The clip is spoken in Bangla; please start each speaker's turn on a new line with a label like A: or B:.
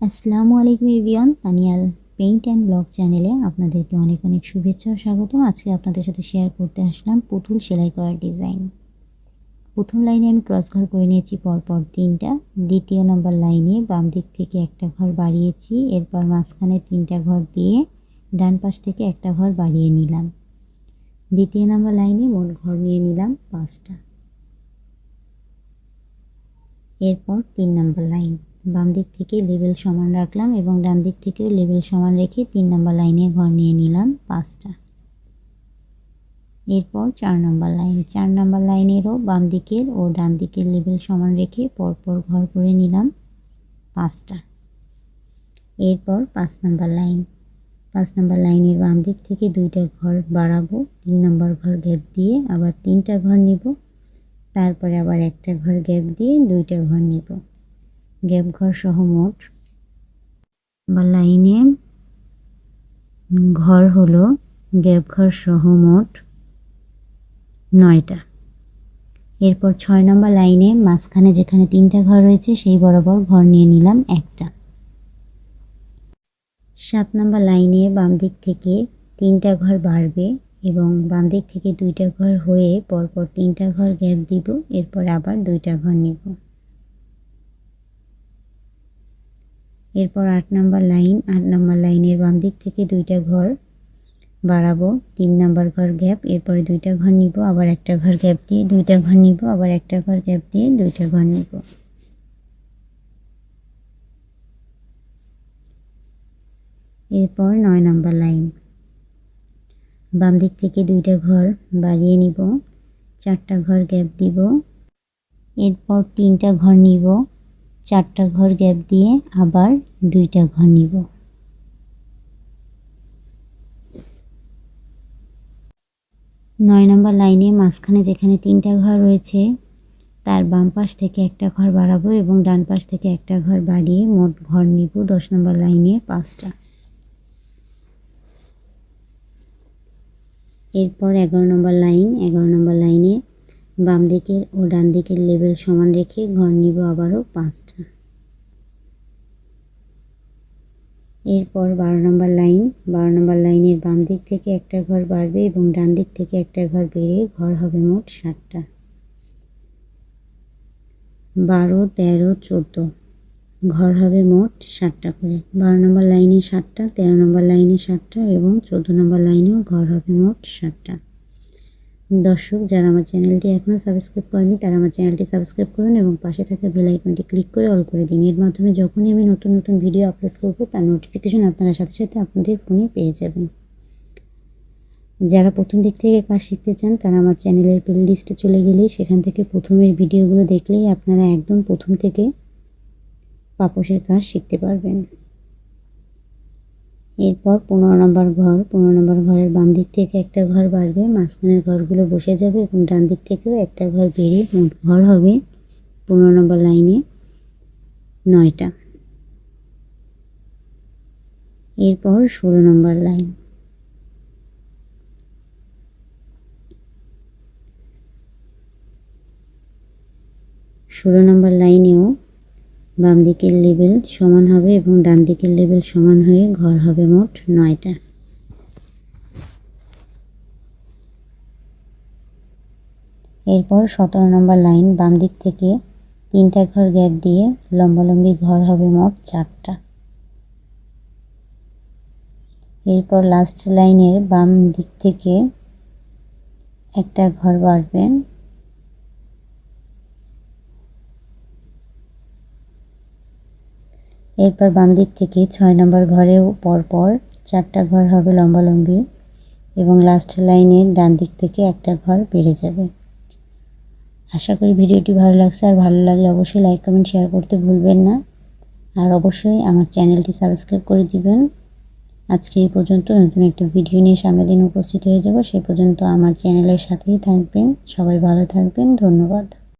A: আসসালামু আলাইকুম এভিয়ন তানিয়াল পেইন্ট অ্যান্ড ব্লগ চ্যানেলে আপনাদেরকে অনেক অনেক শুভেচ্ছা ও স্বাগতম আজকে আপনাদের সাথে শেয়ার করতে আসলাম পুতুল সেলাই করার ডিজাইন প্রথম লাইনে আমি ক্রস ঘর করে নিয়েছি পরপর তিনটা। দ্বিতীয় নম্বর লাইনে বাম দিক থেকে একটা ঘর বাড়িয়েছি, এরপর মাঝখানে তিনটা ঘর দিয়ে ডান পাশ থেকে একটা ঘর বাড়িয়ে নিলাম। দ্বিতীয় নম্বর লাইনে মোট ঘর নিয়ে নিলাম পাঁচটা। এরপর তিন নম্বর লাইন বাম দিক থেকে লেবেল সমান রাখলাম এবং ডান দিক থেকেও লেবেল সমান রেখে তিন নম্বর লাইনে ঘর নিয়ে নিলাম পাঁচটা। এরপর চার নম্বর লাইন। চার নম্বর লাইনেরও বাম দিকের ও ডান দিকের লেবেল সমান রেখে পরপর ঘর করে নিলাম পাঁচটা। এরপর পাঁচ নম্বর লাইন। পাঁচ নম্বর লাইনের বাম দিক থেকে দুইটা ঘর বাড়াবো, তিন নম্বর ঘর গ্যাপ দিয়ে আবার তিনটা ঘর নিব, তারপরে আবার একটা ঘর গ্যাপ দিয়ে দুইটা ঘর নিব। গ্যাপ ঘর সহ মোট বা লাইনে ঘর হলো গ্যাপ ঘর সহ মোট নয়টা। এরপর ছয় নম্বর লাইনে মাঝখানে যেখানে তিনটা ঘর রয়েছে, সেই বরাবর ঘর নিয়ে নিলাম একটা। সাত নম্বর লাইনে বাম দিক থেকে তিনটা ঘর বাড়বে এবং বাম দিক থেকে দুইটা ঘর হয়ে পরপর তিনটা ঘর গ্যাপ দিব, এরপর আবার দুইটা ঘর নিব। এরপর আট নাম্বার লাইন, আট নাম্বার লাইনের বাম দিক থেকে দুইটা ঘর বাড়াবো, তিন নম্বর ঘর গ্যাপ, এরপরে দুইটা ঘর নিব, আবার একটা ঘর গ্যাপ দিয়ে দুইটা ঘর নিব, আবার একটা ঘর গ্যাপ দিয়ে দুইটা ঘর নিব। এরপর নয় নম্বর লাইন। বাম দিক থেকে দুইটা ঘর বাড়িয়ে নিব, চারটা ঘর গ্যাপ দিব, এরপর তিনটা ঘর নিব চারটা ঘর গ্যাপ দিয়ে আবার দুইটা ঘর নিব। নয় নম্বর লাইনে মাঝখানে যেখানে তিনটা ঘর রয়েছে, তার বাম পাশ থেকে একটা ঘর বাড়াবো এবং ডান পাশ থেকে একটা ঘর বাড়িয়ে মোট ঘর নিব দশ নম্বর লাইনে পাঁচটা। এরপর এগারো নম্বর লাইন, এগারো নম্বর লাইনে বাম দিকের ও ডান দিকের লেবেল সমান রেখে ঘর নিব আবারও পাঁচটা। এরপর বারো নম্বর লাইন, বারো নম্বর লাইনের বাম দিক থেকে একটা ঘর বাড়বে এবং ডান দিক থেকে একটা ঘর বেড়ে ঘর হবে মোট ষাটটা বারো, তেরো, চোদ্দ, ঘর হবে মোট ষাটটা করে। বারো নম্বর লাইনে ষাটটা তেরো নম্বর লাইনে ষাটটা এবং চোদ্দ নম্বর লাইনেও ঘর হবে মোট ষাটটা দর্শক, যারা আমার চ্যানেলটি এখনও সাবস্ক্রাইব করেনি তারা আমার চ্যানেলটি সাবস্ক্রাইব করুন এবং পাশে থাকা বেল আইকনটি ক্লিক করে অল করে দিন। এর মাধ্যমে যখনই আমি নতুন নতুন ভিডিও আপলোড করব, তার নোটিফিকেশন আপনারা সাথে সাথে আপনাদের ফোনে পেয়ে যাবেন। যারা প্রথম দিক থেকে কাজ শিখতে চান, তারা আমার চ্যানেলের প্লে লিস্টে চলে গেলেই সেখান থেকে প্রথমের ভিডিওগুলো দেখলেই আপনারা একদম প্রথম থেকে পাপোশের কাজ শিখতে পারবেন। এরপর পনেরো নম্বর ঘর, পনেরো নম্বর ঘরের বাম দিক থেকে একটা ঘর বাড়বে মাঝখানের ঘরগুলো বসে যাবে এবং ডান দিক থেকেও একটা ঘর বেরিয়ে মোট ঘর হবে পনেরো নম্বর লাইনে নয়টা। এরপর ষোলো নম্বর লাইন। ষোলো নম্বর লাইনেও বাম দিকের লেবেল সমান হবে এবং ডান দিকের লেবেল সমান হয়ে ঘর হবে মোট নয়টা। এরপর সতেরো নম্বর লাইন বাম দিক থেকে তিনটা ঘর গ্যাপ দিয়ে লম্বালম্বি ঘর হবে মোট চারটা। এরপর লাস্ট লাইনের বাম দিক থেকে একটা ঘর বাড়বে। এরপর বাম দিক থেকে ছয় নম্বর ঘরেও পরপর চারটা ঘর হবে লম্বালম্বি এবং লাস্ট লাইনের ডান দিক থেকে একটা ঘর বেড়ে যাবে। আশা করি ভিডিওটি ভালো লাগছে। আর ভালো লাগলে অবশ্যই লাইক কমেন্ট শেয়ার করতে ভুলবেন না। আর অবশ্যই আমার চ্যানেলটি সাবস্ক্রাইব করে দিবেন। আজকে এই পর্যন্ত নতুন একটা ভিডিও নিয়ে সামনের দিন উপস্থিত হয়ে যাব। সে পর্যন্ত আমার চ্যানেলের সাথেই থাকবেন। সবাই ভালো থাকবেন। ধন্যবাদ।